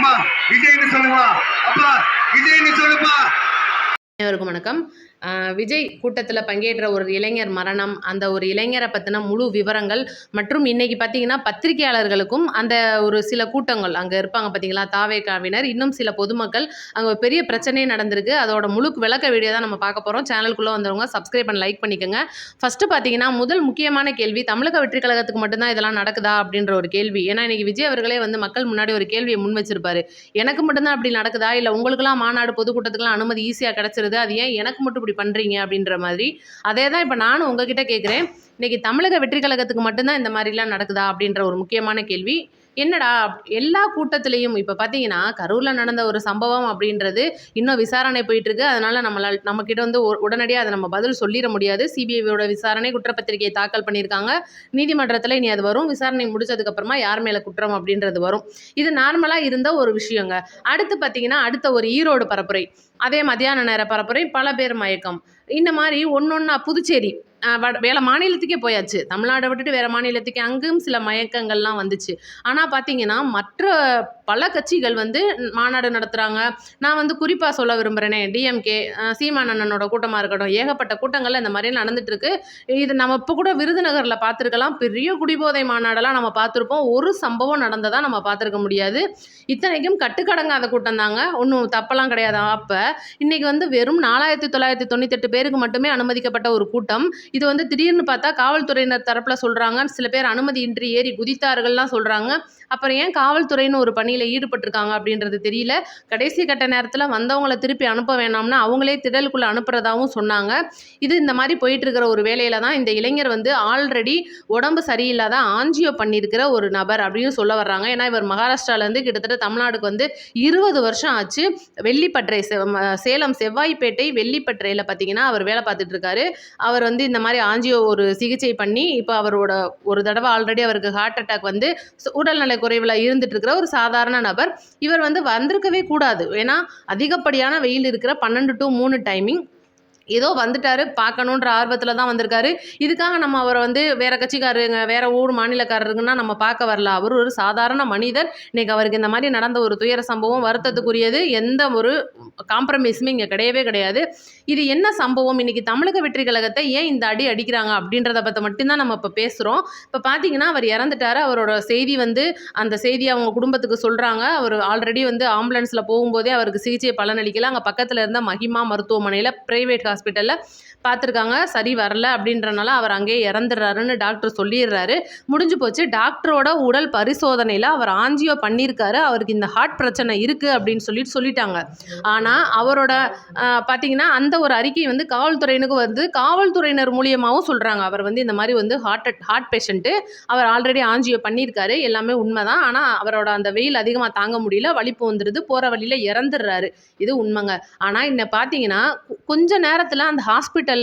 அம்மா விஜய்னு சொல்லுமா. அப்பா விஜய்னு சொல்லுப்பா. அனைவருக்கும் வணக்கம். விஜய் கூட்டத்தில் பங்கேற்ற ஒரு இளைஞர் மரணம் அந்த ஒரு இளைஞரை பற்றின முழு விவரங்கள் மற்றும் இன்றைக்கி பார்த்தீங்கன்னா பத்திரிகையாளர்களுக்கும் அந்த ஒரு சில கூட்டங்கள் அங்கே இருப்பாங்க பார்த்தீங்களா தாவேக்காவினர் இன்னும் சில பொதுமக்கள் அங்கே ஒரு பெரிய பிரச்சனையே நடந்திருக்கு. அதோட முழு விளக்க வீடியோ தான் நம்ம பார்க்க போகிறோம் சேனலுக்குள்ளே வந்தவங்க சப்ஸ்கிரைப் பண்ணி லைக் பண்ணிக்கோங்க. ஃபஸ்ட்டு பார்த்தீங்கன்னா முதல் முக்கியமான கேள்வி தமிழக வெற்றி கழகத்துக்கு மட்டும்தான் இதெல்லாம் நடக்குதா அப்படின்ற ஒரு கேள்வி. ஏன்னா இன்றைக்கி விஜய் அவர்களே வந்து மக்கள் முன்னாடி ஒரு கேள்வியை முன் வச்சிருப்பாரு. எனக்கு மட்டும்தான் அப்படி நடக்குதா? இல்லை உங்களுக்குலாம் மாநாடு பொதுக்கூட்டத்துக்குலாம் அனுமதி ஈஸியாக கிடச்சிருது? அது ஏன் எனக்கு மட்டும் இப்படி பண்ணுறீங்க அப்படின்ற மாதிரி. அதே தான் இப்போ நானும் உங்ககிட்ட கேட்குறேன் இன்னைக்கு தமிழக வெற்றி கழகத்துக்கு மட்டும்தான் இந்த மாதிரிலாம் நடக்குதா அப்படின்ற ஒரு முக்கியமான கேள்வி. என்னடா எல்லா கூட்டத்திலையும் இப்போ பார்த்தீங்கன்னா கரூரில் நடந்த ஒரு சம்பவம் அப்படின்றது இன்னும் விசாரணை போயிட்டு இருக்கு அதனால நம்மளால் நம்மக்கிட்ட வந்து உடனடியாக அதை நம்ம பதில் சொல்லிட முடியாது. சிபிஐயோட விசாரணை குற்றப்பத்திரிகையை தாக்கல் பண்ணியிருக்காங்க. நீதிமன்றத்தில் இனி அது வரும். விசாரணை முடிச்சதுக்கப்புறமா யார் மேலே குற்றம் அப்படின்றது வரும். இது நார்மலாக இருந்த ஒரு விஷயங்க. அடுத்து பார்த்தீங்கன்னா அடுத்த ஒரு ஈரோடு பரப்புரை. அதே மதியான நேர பரப்புரை பல பேர் மயக்கம். இந்த மாதிரி ஒன்று ஒன்றா புதுச்சேரி வட வேலை மாநிலத்துக்கே போயாச்சு. தமிழ்நாடை விட்டுட்டு வேறு மாநிலத்துக்கு அங்கேயும் சில மயக்கங்கள்லாம் வந்துச்சு. ஆனால் பார்த்தீங்கன்னா மற்ற பல கட்சிகள் வந்து மாநாடு நடத்துகிறாங்க நான் வந்து குறிப்பாக சொல்ல விரும்புகிறேனே டிஎம்கே சீமான் அண்ணனோட கூட்டமாக இருக்கட்டும் ஏகப்பட்ட கூட்டங்கள் இந்த மாதிரி நடந்துட்டு இது நம்ம இப்போ கூட விருதுநகரில் பார்த்துருக்கலாம் பெரிய குடிபோதை மாநாடெல்லாம் நம்ம பார்த்துருப்போம். ஒரு சம்பவம் நடந்ததாக நம்ம பார்த்துருக்க முடியாது. இத்தனைக்கும் கட்டுக்கடங்காத கூட்டம் தாங்க ஒன்றும் தப்பெல்லாம் கிடையாது. அப்போ இன்றைக்கி வந்து வெறும் நாலாயிரத்தி தொள்ளாயிரத்தி தொண்ணூத்தெட்டு பேருக்கு மட்டுமே அனுமதிக்கப்பட்ட ஒரு கூட்டம். இது வந்து திடீர்னு பார்த்தா காவல்துறையினர் தரப்பில் சொல்கிறாங்க சில பேர் அனுமதியின்றி ஏறி குதித்தார்கள்லாம் சொல்கிறாங்க அப்புறம் ஏன் காவல்துறைன்னு ஒரு பணியில் ஈடுபட்டிருக்காங்க அப்படின்றது தெரியல. கடைசி கட்ட நேரத்தில் வந்தவங்கள திருப்பி அனுப்ப வேணாம்னு அவங்களே திடலுக்குள்ளே அனுப்புறதாவும் சொன்னாங்க. இது இந்த மாதிரி போயிட்டு இருக்கிற ஒரு வேலையில தான் இந்த இளைஞர் வந்து ஆல்ரெடி உடம்பு சரியில்லாத ஆஞ்சியோ பண்ணியிருக்கிற ஒரு நபர் அப்படின்னு சொல்ல வர்றாங்க. ஏன்னா இவர் மகாராஷ்டிராலேருந்து கிட்டத்தட்ட தமிழ்நாடுக்கு வந்து இருபது வருஷம் ஆச்சு. வெள்ளிப்பற்றை செ- சேலம் செவ்வாய்ப்பேட்டை வெள்ளிப்பற்றையில் பார்த்தீங்கன்னா அவர் வேலை பார்த்துட்டு இருக்காரு அவர் வந்து இந்த மாதிரி ஆஞ்சியோ ஒரு சிகிச்சை பண்ணி இப்போ அவரோட ஒரு தடவை ஆல்ரெடி அவருக்கு ஹார்ட் அட்டாக் வந்து உடல்நலை குறைவில் இருந்துட்டு இருக்கிற ஒரு சாதாரண நபர். இவர் வந்து வந்திருக்கவே கூடாது. ஏன்னா அதிகப்படியான வெயில் இருக்கிற பன்னெண்டு டு மூணு டைமிங் ஏதோ வந்துட்டாரு பார்க்கணுன்ற ஆர்வத்தில் தான் வந்திருக்காரு. இதுக்காக நம்ம அவரை வந்து வேற கட்சிக்காரருங்க வேற ஊர் மாநிலக்காரருங்கன்னா நம்ம பார்க்க வரல. அவர் ஒரு சாதாரண மனிதர். இன்னைக்கு அவருக்கு இந்த மாதிரி நடந்த ஒரு துயர சம்பவம் வருத்தத்துக்குரியது. எந்த ஒரு காம்ப்ரமைஸுமே இங்கே கிடையவே கிடையாது. இது என்ன சம்பவம்? இன்னைக்கு தமிழக வெற்றி கழகத்தை ஏன் இந்த அடி அடிக்கிறாங்க அப்படின்றத பற்றி மட்டும்தான் நம்ம இப்போ பேசுகிறோம் இப்போ பார்த்தீங்கன்னா அவர் இறந்துட்டாரு. அவரோட செய்தி வந்து அந்த செய்தி அவங்க குடும்பத்துக்கு சொல்கிறாங்க அவர் ஆல்ரெடி வந்து ஆம்புலன்ஸில் போகும்போதே அவருக்கு சிகிச்சை பலனளிக்கல. அங்கே பக்கத்தில் இருந்த மகிமா மருத்துவமனையில் ப்ரைவேட் ஹாஸ்பிட்டலில் பார்த்துருக்காங்க. சரி வரல அப்படின்றனால அவர் அங்கேயே இறந்துடுறாருன்னு டாக்டர் சொல்லிடுறாரு. முடிஞ்சு போச்சு. டாக்டரோட உடல் பரிசோதனையில் அவர் ஆஞ்சியோ பண்ணியிருக்காரு. அவருக்கு இந்த ஹார்ட் பிரச்சனை இருக்குது அப்படின்னு சொல்லிட்டு சொல்லிட்டாங்க. ஆனால் அவரோட பார்த்தீங்கன்னா அந்த ஒரு அறிக்கை வந்து காவல்துறையினுக்கு வந்து காவல்துறையினர் மூலியமாகவும் சொல்கிறாங்க அவர் வந்து இந்த மாதிரி வந்து ஹார்ட் ஹார்ட் பேஷண்ட்டு அவர் ஆல்ரெடி ஆஞ்சியோ பண்ணியிருக்காரு. எல்லாமே உண்மைதான். ஆனால் அவரோட அந்த வெயில் அதிகமாக தாங்க முடியல. வலிப்பு வந்துடுது. போகிற வழியில் இறந்துடுறாரு. இது உண்மைங்க. ஆனால் இன்ன பார்த்தீங்கன்னா கொஞ்ச நேரம் நேரத்தில் அந்த ஹாஸ்பிட்டல்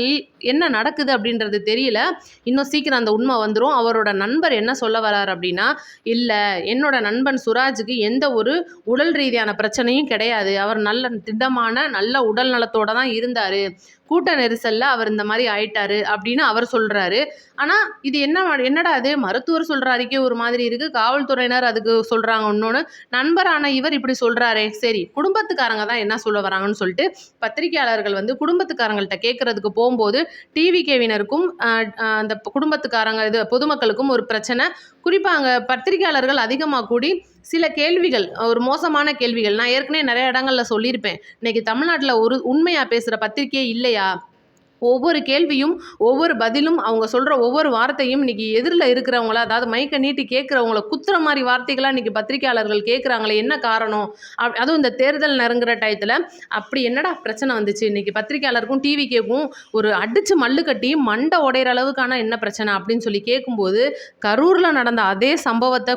என்ன நடக்குது அப்படின்றது தெரியல. இன்னும் சீக்கிரம் அந்த உண்மை வந்துடும் அவரோட நண்பர் என்ன சொல்ல வரார் அப்படின்னா இல்லை என்னோட நண்பன் சுராஜுக்கு எந்த ஒரு உடல் ரீதியான பிரச்சனையும் கிடையாது. அவர் நல்ல திட்டமான நல்ல உடல் நலத்தோட தான் இருந்தார். கூட்ட நெரிசலில் அவர் இந்த மாதிரி ஆயிட்டாரு அப்படின்னு அவர் சொல்கிறாரு ஆனால் இது என்ன என்னடா அது மருத்துவர் சொல்கிறாருக்கே ஒரு மாதிரி இருக்குது காவல்துறையினர் அதுக்கு சொல்கிறாங்க இன்னொன்று நண்பரான இவர் இப்படி சொல்கிறாரே சரி குடும்பத்துக்காரங்க தான் என்ன சொல்ல வராங்கன்னு சொல்லிட்டு பத்திரிகையாளர்கள் வந்து குடும்பத்துக்காரங்கள்ட்ட கேட்குறதுக்கு போகும்போது டிவி கேவினருக்கும் அந்த குடும்பத்துக்காரங்க இது பொதுமக்களுக்கும் ஒரு பிரச்சனை. குறிப்பாக அங்கே பத்திரிகையாளர்கள் அதிகமாக கூடி சில கேள்விகள் ஒரு மோசமான கேள்விகள். நான் ஏற்கனவே நிறைய இடங்களில் சொல்லியிருப்பேன். இன்னைக்கு தமிழ்நாட்டில் ஒரு உண்மையாக பேசுகிற பத்திரிக்கையே இல்லையா? ஒவ்வொரு கேள்வியும் ஒவ்வொரு பதிலும் அவங்க சொல்கிற ஒவ்வொரு வார்த்தையும் இன்னைக்கு எதிரில் இருக்கிறவங்கள அதாவது மைக்கை நீட்டி கேட்குறவங்கள குத்துற மாதிரி வார்த்தைகளாக இன்னைக்கு பத்திரிக்கையாளர்கள் கேட்குறாங்களே என்ன காரணம்? அப் அதுவும் இந்த தேர்தல் நெருங்குற டயத்தில் அப்படி என்னடா பிரச்சனை வந்துச்சு? இன்னைக்கு பத்திரிக்கையாளருக்கும் டிவி கேட்கும் ஒரு அடிச்சு மல்லு கட்டி மண்டை உடையிற அளவுக்கான என்ன பிரச்சனை அப்படின்னு சொல்லி கேட்கும்போது கரூரில் நடந்த அதே சம்பவத்தை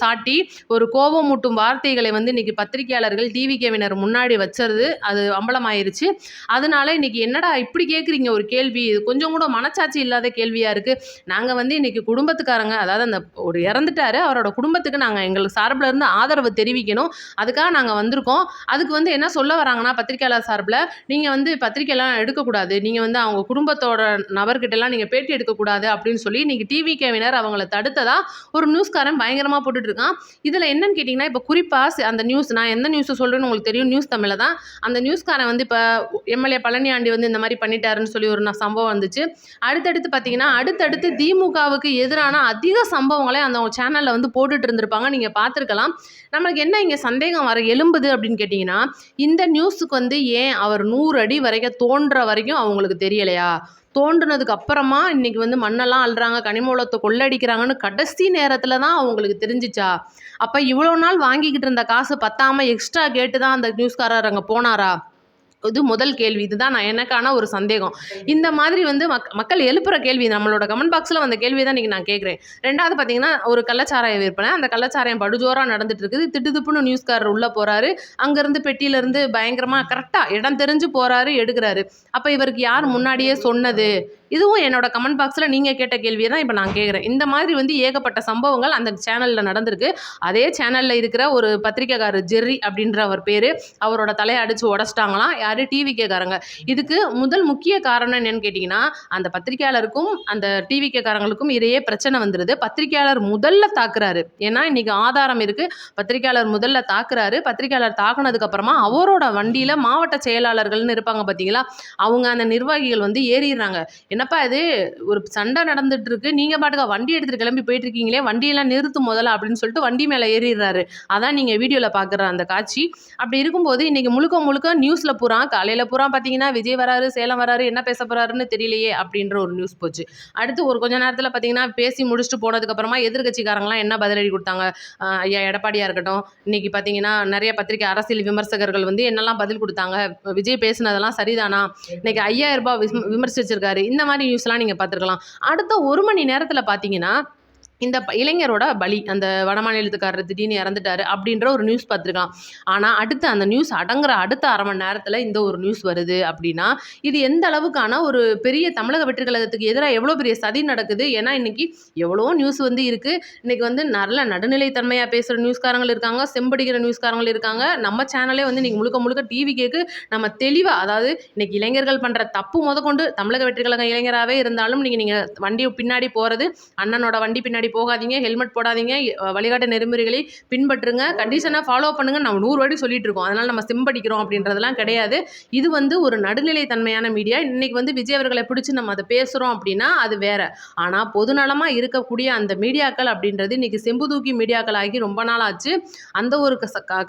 சாட்டி ஒரு கோபமூட்டும் வார்த்தைகளை வந்து இன்னைக்கு பத்திரிக்கையாளர்கள் டிவி கேவினர் முன்னாடி வச்சது அது அம்பலமாயிருச்சு. அதனால இன்னைக்கு என்னடா இப்படி இப்படி கேட்குறீங்க ஒரு கேள்வி. இது கொஞ்சம் கூட மனச்சாட்சி இல்லாத கேள்வியாக இருக்குது நாங்கள் வந்து இன்றைக்கி குடும்பத்துக்காரங்க அதாவது அந்த ஒரு இறந்துட்டாரு. அவரோட குடும்பத்துக்கு நாங்கள் எங்களுக்கு சார்பில் இருந்து ஆதரவு தெரிவிக்கணும். அதுக்காக நாங்கள் வந்திருக்கோம். அதுக்கு வந்து என்ன சொல்ல வராங்கன்னா பத்திரிக்கையாளர் சார்பில் நீங்கள் வந்து பத்திரிக்கையெல்லாம் எடுக்கக்கூடாது. நீங்கள் வந்து அவங்க குடும்பத்தோட நபர்கிட்டலாம் நீங்கள் பேட்டி எடுக்கக்கூடாது அப்படின்னு சொல்லி இன்றைக்கி டிவி கேவினர் அவங்கள தடுத்ததா ஒரு நியூஸ்காரன் பயங்கரமாக போட்டுட்டு இருக்கான் இதில் என்னன்னு கேட்டிங்கன்னா இப்போ குறிப்பாக அந்த நியூஸ் நான் எந்த நியூஸை சொல்கிறேன்னு உங்களுக்கு தெரியும். நியூஸ் தமிழில் தான். அந்த நியூஸ்காரன் வந்து இப்போ எம்எல்ஏ பழனியாண்டி வந்து இந்த மாதிரி பண்ணிட்டாருன்னு சொல்லி ஒரு சம்பவம் வந்துச்சு. அடுத்தடுத்து பார்த்தீங்கன்னா அடுத்தடுத்து திமுகவுக்கு எதிரான அதிக சம்பவங்களை அந்த சேனலில் வந்து போட்டுட்டு இருந்திருப்பாங்க. நீங்கள் பார்த்துருக்கலாம் நம்மளுக்கு என்ன இங்கே சந்தேகம் வர எழும்புது அப்படின்னு கேட்டிங்கன்னா இந்த நியூஸுக்கு வந்து ஏன் அவர் நூறு அடி வரைக்கும் தோன்ற வரைக்கும் அவங்களுக்கு தெரியலையா? தோன்றுனதுக்கு அப்புறமா இன்னைக்கு வந்து மண்ணெல்லாம் அள்ளுறாங்க கனிமூலத்தை கொள்ளடிக்கிறாங்கன்னு கடைசி நேரத்தில் தான் அவங்களுக்கு தெரிஞ்சிச்சா? அப்போ இவ்வளோ நாள் வாங்கிக்கிட்டு இருந்த காசு பத்தாமல் எக்ஸ்ட்ரா கேட்டு தான் அந்த நியூஸ்காரர் அங்கே போனாரா? இது முதல் கேள்வி இதுதான் நான் எனக்கான ஒரு சந்தேகம். இந்த மாதிரி வந்து மக் மக்கள் எழுப்புற கேள்வி நம்மளோட கமெண்ட் பாக்ஸில் வந்த கேள்வி தான் இன்றைக்கி நான் கேட்குறேன். ரெண்டாவது பார்த்தீங்கன்னா ஒரு கள்ளச்சாராய விற்பனை. அந்த கள்ளச்சாராயம் படுஜோராக நடந்துட்டு இருக்குது. திட்டுதுப்புன்னு நியூஸ்காரர் உள்ளே போகிறாரு அங்கேருந்து பெட்டியிலேருந்து பயங்கரமாக கரெக்டாக இடம் தெரிஞ்சு போகிறாரு எடுக்கிறாரு. அப்போ இவருக்கு யார் முன்னாடியே சொன்னது? இதுவும் என்னோட கமெண்ட் பாக்ஸில் நீங்கள் கேட்ட கேள்வியை தான் இப்போ நான் கேட்குறேன் இந்த மாதிரி வந்து ஏகப்பட்ட சம்பவங்கள் அந்த சேனலில் நடந்திருக்கு. அதே சேனலில் இருக்கிற ஒரு பத்திரிக்கைக்காரர் ஜெர்ரி அப்படின்ற அவர் பேர் அவரோட தலையை அடித்து உடச்சிட்டாங்களாம். யார்? டிவிகேக்காரங்க இதுக்கு முதல் முக்கிய காரணம் என்னன்னு கேட்டிங்கன்னா அந்த பத்திரிக்கையாளருக்கும் அந்த டிவிகேக்காரங்களுக்கும் இடையே பிரச்சனை வந்துடுது பத்திரிக்கையாளர் முதல்ல தாக்குறாரு. ஏன்னா இன்றைக்கி ஆதாரம் இருக்குது பத்திரிக்கையாளர் முதல்ல தாக்குறாரு. பத்திரிக்கையாளர் தாக்குனதுக்கு அப்புறமா அவரோட வண்டியில் மாவட்ட செயலாளர்கள்னு இருப்பாங்க பார்த்தீங்களா அவங்க அந்த நிர்வாகிகள் வந்து ஏறிடுறாங்க. என்னப்பா இது? ஒரு சண்டை நடந்துட்டு இருக்கு நீங்க பாட்டுக்கா வண்டி எடுத்துட்டு கிளம்பி போயிட்டு இருக்கீங்களே வண்டியெல்லாம் நிறுத்து முதல்ல அப்படின்னு சொல்லிட்டு வண்டி மேலே ஏறிடுறாரு. அதான் நீங்க வீடியோல பாக்குற அந்த காட்சி. அப்படி இருக்கும்போது இன்னைக்கு முழுக்க முழுக்க நியூஸ்ல பூரா காலையில பூரா பாத்தீங்கன்னா விஜய் வராரு சேலம் வராரு என்ன பேச போறாருன்னு தெரியலையே அப்படின்ற ஒரு நியூஸ் போச்சு. அடுத்து ஒரு கொஞ்ச நேரத்துல பாத்தீங்கன்னா பேசி முடிச்சுட்டு போனதுக்கு அப்புறமா எதிர்கட்சிக்காரங்களாம் என்ன பதிலடி கொடுத்தாங்க? ஐயா எடப்பாடியா இருக்கட்டும். இன்னைக்கு பாத்தீங்கன்னா நிறைய பத்திரிகை அரசியல் விமர்சகர்கள் வந்து என்னெல்லாம் பதில் கொடுத்தாங்க? விஜய் பேசினதெல்லாம் சரிதானா? இன்னைக்கு ஐயாயிரம் ரூபாய் விமர்சிச்சிருக்காரு. இந்த மாதிரி நியூஸ்லாம் நீங்கள் பார்த்துருக்கலாம். அடுத்த ஒரு மணி நேரத்தில் பார்த்தீங்கன்னா இந்த ப- இளைஞரோட பலி அந்த வடமாநிலத்துக்காரர் திடீர்னு இறந்துட்டாரு அப்படின்ற ஒரு நியூஸ் பார்த்துருக்கலாம் ஆனால் அடுத்து அந்த நியூஸ் அடங்குற அடுத்த அரை மணி நேரத்தில் இந்த ஒரு நியூஸ் வருது அப்படின்னா இது எந்த அளவுக்கான ஒரு பெரிய தமிழக வெற்றி கழகத்துக்கு எதிராக எவ்வளோ பெரிய சதி நடக்குது? ஏன்னா இன்னைக்கு எவ்வளோ நியூஸ் வந்து இருக்குது இன்னைக்கு வந்து நல்ல நடுநிலைத்தன்மையாக பேசுகிற நியூஸ்காரங்கள் இருக்காங்க செம்படிக்கிற நியூஸ்காரங்கள் இருக்காங்க. நம்ம சேனலே வந்து இன்றைக்கி முழுக்க முழுக்க டிவி கேக்கு. நம்ம தெளிவாக அதாவது இன்னைக்கு இளைஞர்கள் பண்ணுற தப்பு முதற்கொண்டு தமிழக வெற்றி இளைஞராகவே இருந்தாலும் நீங்கள் நீங்கள் வண்டி பின்னாடி போகிறது அண்ணனோட வண்டி பின்னாடி போகாதீங்க ஹெல்மெட் போடாதீங்க வழிகாட்டு நெறிமுறைகளை பின்பற்றுங்க. கண்டிஷனாக ஃபாலோ பண்ணுங்க நம்ம நூறு வாட்டி சொல்லிட்டு இருக்கோம். அதனால் நம்ம சிம்படிக்கிறோம் அப்படின்றதெல்லாம் கிடையாது. இது வந்து ஒரு நடுநிலை தன்மையான மீடியா இன்னைக்கு வந்து விஜய் அவர்களை பிடிச்சி நம்ம அதை பேசுகிறோம் அப்படின்னா அது வேற. ஆனால் பொதுநலமாக இருக்கக்கூடிய அந்த மீடியாக்கள் அப்படின்றது இன்னைக்கு செம்பு தூக்கி மீடியாக்கள் ஆகி ரொம்ப நாள் ஆச்சு அந்த ஒரு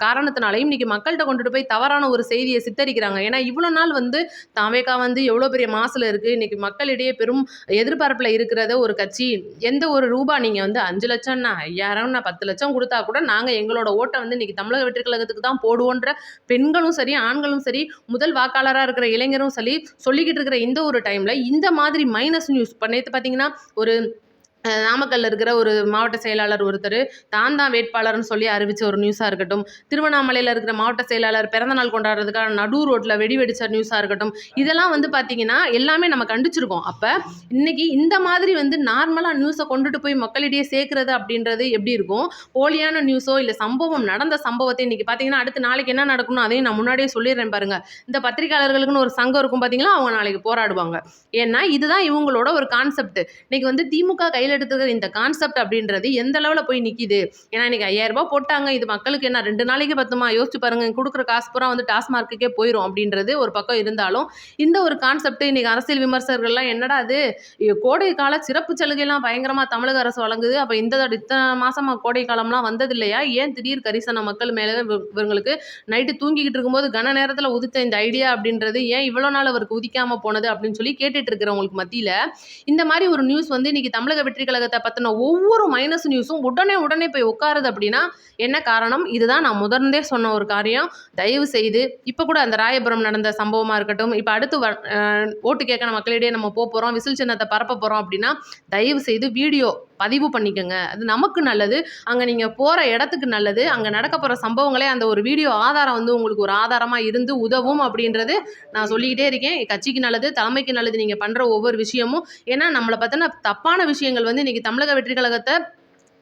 காரணத்தினாலையும் இன்னைக்கு மக்கள்கிட்ட கொண்டுட்டு போய் தவறான ஒரு செய்தியை சித்தரிக்கிறாங்க. ஏன்னா இவ்வளோ நாள் வந்து தாவேக்கா வந்து எவ்வளோ பெரிய மாசில் இருக்குது இன்னைக்கு மக்களிடையே பெரும் எதிர்பார்ப்பில் இருக்கிறத ஒரு கட்சி எந்த ஒரு ரூபா நீங்கள் நீங்கள் வந்து அஞ்சு லட்சம்னா ஐயாயிரம் நான் பத்து லட்சம் கொடுத்தா கூட நாங்கள் எங்களோட ஓட்டை வந்து இன்றைக்கி தமிழக வெற்றி கழகத்துக்கு தான் போடுவோன்ற பெண்களும் சரி ஆண்களும் சரி முதல் வாக்காளராக இருக்கிற இளைஞரும் சரி சொல்லிக்கிட்டு இருக்கிற இந்த ஒரு டைமில் இந்த மாதிரி மைனஸ் நியூஸ் இப்போ நேற்று பார்த்தீங்கன்னா ஒரு நாமக்கல்லில் நாமக்கல்ல இருக்கிற ஒரு மாவட்ட செயலாளர் ஒருத்தர் தான் தான் வேட்பாளர்னு சொல்லி அறிவித்த ஒரு நியூஸாக இருக்கட்டும் திருவண்ணாமலையில் இருக்கிற மாவட்ட செயலாளர் பிறந்தநாள் கொண்டாடுறதுக்கான நடு ரோட்டில் வெடி வெடிச்ச நியூஸாக இருக்கட்டும் இதெல்லாம் வந்து பார்த்தீங்கன்னா எல்லாமே நம்ம கண்டிச்சிருக்கோம். அப்போ இன்றைக்கி இந்த மாதிரி வந்து நார்மலாக நியூஸை கொண்டுட்டு போய் மக்களிடையே சேர்க்குறது அப்படின்றது எப்படி இருக்கும்? போலியான நியூஸோ இல்லை சம்பவம் நடந்த சம்பவத்தை இன்றைக்கி பார்த்தீங்கன்னா அடுத்து நாளைக்கு என்ன நடக்கணும் அதையும் நான் முன்னாடியே சொல்லிடுறேன் பாருங்கள் இந்த பத்திரிகையாளர்களுக்குன்னு ஒரு சங்கம் இருக்கும் பார்த்தீங்களா அவங்க நாளைக்கு போராடுவாங்க. ஏன்னா இதுதான் இவங்களோட ஒரு கான்செப்ட் இன்றைக்கி வந்து திமுக கையில் எடுத்துக்கிற இந்த கான்செப்ட் அப்படின்றது எந்த அளவில் போய் நிற்கிது ஏன்னா இன்னைக்கு ஐயாயிரரூபா போட்டாங்க இது மக்களுக்கு என்ன ரெண்டு நாளைக்கு பத்துமா? யோசிச்சு பாருங்க கொடுக்குற காசு பூரா வந்து டாஸ்மார்க்குக்கே போயிடும் அப்படின்றது ஒரு பக்கம் இருந்தாலும் இந்த ஒரு கான்செப்ட் இன்றைக்கி அரசியல் விமர்சகர்கள்லாம் என்னடா அது கோடை கால சிறப்பு சலுகைலாம் பயங்கரமாக தமிழக அரசு வழங்குது. அப்போ இந்த இத்தனை மாசமா கோடை காலம்லாம் வந்தது இல்லையா ஏன் திடீர் கரிசன மக்கள் மேலே இவங்களுக்கு நைட்டு தூங்கிக்கிட்டு இருக்கும்போது கன நேரத்தில் உதித்த இந்த ஐடியா அப்படின்றது ஏன் இவ்வளோ நாள் அவருக்கு உதிக்காமல் போனது அப்படின்னு சொல்லி கேட்டுட்டு இருக்கிறவங்களுக்கு மத்தியில் இந்த மாதிரி ஒரு நியூஸ் வந்து இன்றைக்கி தமிழக வெற்றி கழகத்தை பற்றின ஒவ்வொரு மைனஸ் நியூஸும் உடனே உடனே போய் உட்காருது அப்படின்னா என்ன காரணம்? இதுதான் நான் முதர்ந்தே சொன்ன ஒரு காரியம். தயவு செய்து இப்போ கூட அந்த ராயபுரம் நடந்த சம்பவமாக இருக்கட்டும் இப்போ அடுத்து வ ஓட்டு கேட்கணும் மக்களிடையே நம்ம போக போகிறோம் விசில் சின்னத்தை பரப்ப போகிறோம் அப்படின்னா தயவு செய்து வீடியோ பதிவு பண்ணிக்கோங்க. அது நமக்கு நல்லது. அங்கே நீங்கள் போகிற இடத்துக்கு நல்லது. அங்கே நடக்க போகிற சம்பவங்களே அந்த ஒரு வீடியோ ஆதாரம் வந்து உங்களுக்கு ஒரு ஆதாரமாக இருந்து உதவும் அப்படின்றது நான் சொல்லிக்கிட்டே இருக்கேன். கட்சிக்கு நல்லது தலைமைக்கு நல்லது நீங்கள் பண்ணுற ஒவ்வொரு விஷயமும். ஏன்னா நம்மளை பற்றின தப்பான விஷயங்கள் வந்து இன்றைக்கி தமிழக வெற்றி கழகத்தை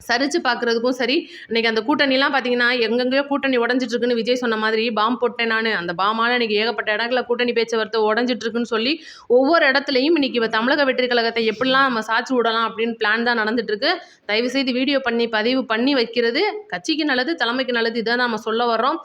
சரிச்சு பார்க்குறதுக்கும் சரி. இன்றைக்கி அந்த கூட்டணிலாம் பார்த்தீங்கன்னா எங்கெங்கேயோ கூட்டணி உடஞ்சிட்ருக்குன்னு விஜய் சொன்ன மாதிரி பாம் போட்டேன் நான். அந்த பாமால் இன்றைக்கி ஏகப்பட்ட இடங்களில் கூட்டணி பேச்சுவார்த்தை உடஞ்சிட்டு இருக்குன்னு சொல்லி ஒவ்வொரு இடத்துலையும் இன்றைக்கி தமிழக வெற்றி கழகத்தை எப்படிலாம் நம்ம சாட்சி விடலாம் அப்படின்னு பிளான் தான் நடந்துட்டுருக்கு தயவுசெய்து வீடியோ பண்ணி பதிவு பண்ணி வைக்கிறது கட்சிக்கு நல்லது தலைமைக்கு நல்லது. இதை நம்ம சொல்ல வர்றோம்.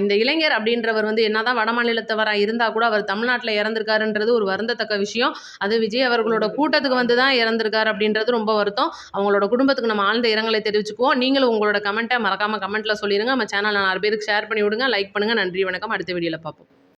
இந்த இளைஞர் அப்படின்றவர் வந்து என்னதான் வட மாநிலத்தவராக இருந்தால் கூட அவர் தமிழ்நாட்டில் இறந்திருக்காருன்றது ஒரு வருந்தத்தக்க விஷயம். அது விஜய் அவர்களோட கூட்டத்துக்கு வந்து தான் இறந்திருக்காரு அப்படின்றது ரொம்ப வருத்தம். அவங்களோட குடும்பத்துக்கு நம்ம ஆழ்ந்த இரங்கலை தெரிவிச்சுக்குவோம். நீங்களும் உங்களோட கமெண்ட்டை மறக்காமல் கமெண்ட்டில் சொல்லிடுங்க நம்ம சேனலை நாலு பேருக்கு ஷேர் பண்ணி விடுங்க லைக் பண்ணுங்கள் நன்றி வணக்கம். அடுத்த வீடியோவில் பார்ப்போம்.